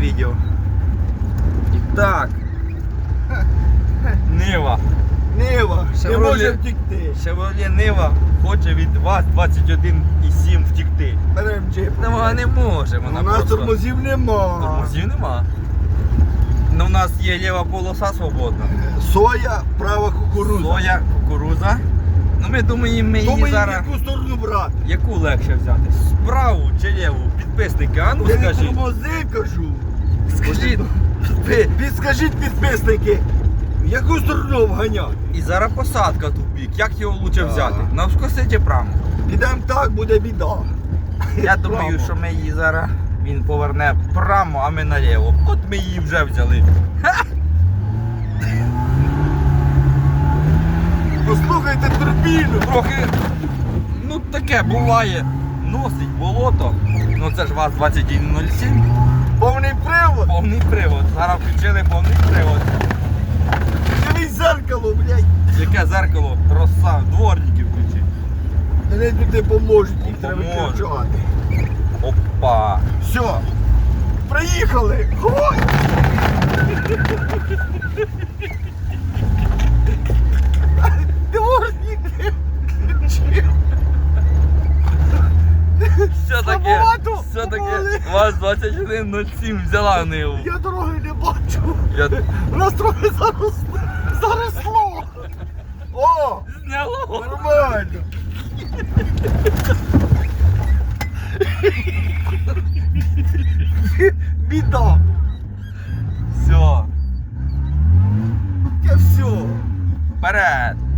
відео. І так. Нива. Нива, не Шевроле. може втікти. Chevrolet Нива хоче від вас 21,7 втікти. Берем джип. Ну, вона не може, У нас просто... тормозів нема. Тормозів нема. Ну, у нас є ліва полоса свободна. Соя, права кукурудза. Соя, кукуруза. Ну ми думаємо, ми її зараз. яку сторону брати. Яку легше взяти? Справу чи ліву? Підписники, а ну Я не скажіть. тормози кажу. Скажіть. Ви. Підскажіть підписники, в яку сторону вганяти? І зараз посадка тут в бік. Як його лучше Так. взяти? Навскоси чи прямо? Підемо так, буде біда. Я думаю, Прямо. що ми її зараз він поверне прямо, а ми наліво. От ми її вже взяли. Послухайте турбіну. Трохи, ну таке буває. Носить болото. Ну це ж вас 2107. Повний привод. Повний привод. Зараз включили повний привод. Дивись зеркало, блядь. Яке зеркало? Роса, дворники включи. Мене туди поможуть, їх треба Поможуть. кричати. Опа. Все. Приїхали. Ой. що таке? Ваз 2107 взяла ниву. Я дороги не бачу. Я... У нас трохи заросло. заросло. О! Зняло! Нормально! Біда! Все! Я все! Вперед!